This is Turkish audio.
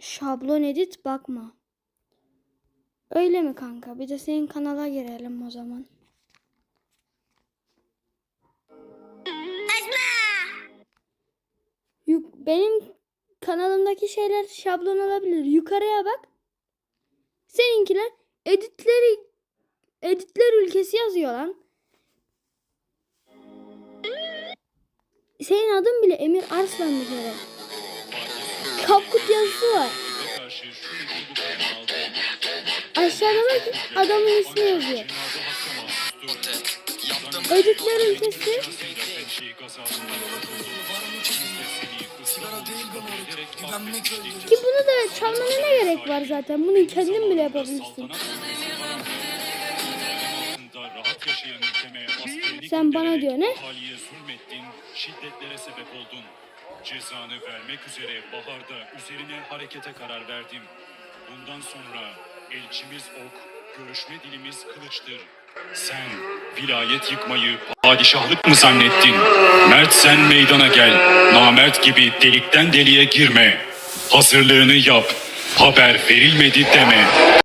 Şablon edit bakma. Öyle mi kanka? Bir de senin kanala girelim o zaman. Yuk benim kanalımdaki şeyler şablon olabilir. Yukarıya bak. Seninkiler editleri editler ülkesi yazıyor lan. Senin adın bile Emir Arslan bir kere. Kapkut yazısı var. Aşağıda bak adamın ismi yazıyor. Editler ülkesi. Ki bunu da çalmana ne gerek var zaten? Bunu kendin bile yapabilirsin. Sen bana diyor ne? Şiddetlere sebep oldun. Cezanı vermek üzere baharda üzerine harekete karar verdim. Bundan sonra elçimiz ok, görüşme dilimiz kılıçtır. Sen vilayet yıkmayı padişahlık mı zannettin? Mert sen meydana gel. Namert gibi delikten deliğe girme. Hazırlığını yap. Haber verilmedi deme.